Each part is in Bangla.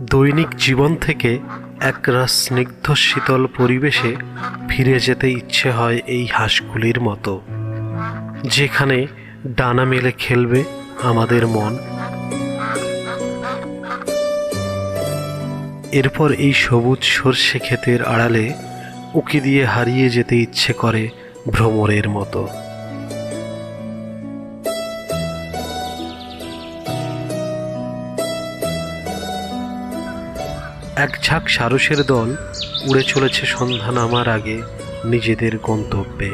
দৈনিক জীবন থেকে একরাশ স্নিগ্ধ শীতল পরিবেশে ফিরে যেতে ইচ্ছে হয় এই হাঁসগুলির মতো। যেখানে ডানা মেলে খেলবে আমাদের মন। এরপর এই সবুজ সর্ষে ক্ষেতের আড়ালে উকি দিয়ে হারিয়ে যেতে ইচ্ছে করে ভ্রমরের মতো। এক ঝাঁক সারসের দল উড়ে চলেছে সন্ধ্যা নামার আগে নিজেদের গন্তব্যে।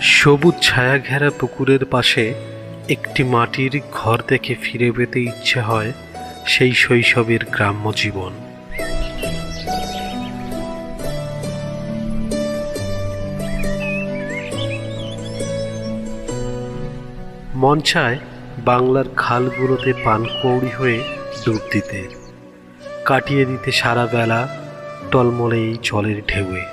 সবুজ ছায়া ঘেরা পুকুরের পাশে একটি মাটির ঘর দেখে ফিরে পেতে ইচ্ছে হয় সেই শৈশবের গ্রাম্য জীবন। মন চায় বাংলার খালগুলোতে পানকৌড়ি হয়ে ডুব দিতে, কাটিয়ে দিতে সারা বেলা টলমলে এই জলের ঢেউয়ে।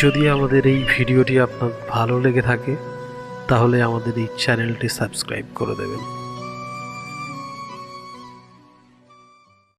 যদি আমাদের এই ভিডিওটি আপনার ভালো লেগে থাকে, তাহলে আমাদের এই চ্যানেলটি সাবস্ক্রাইব করে দেবেন।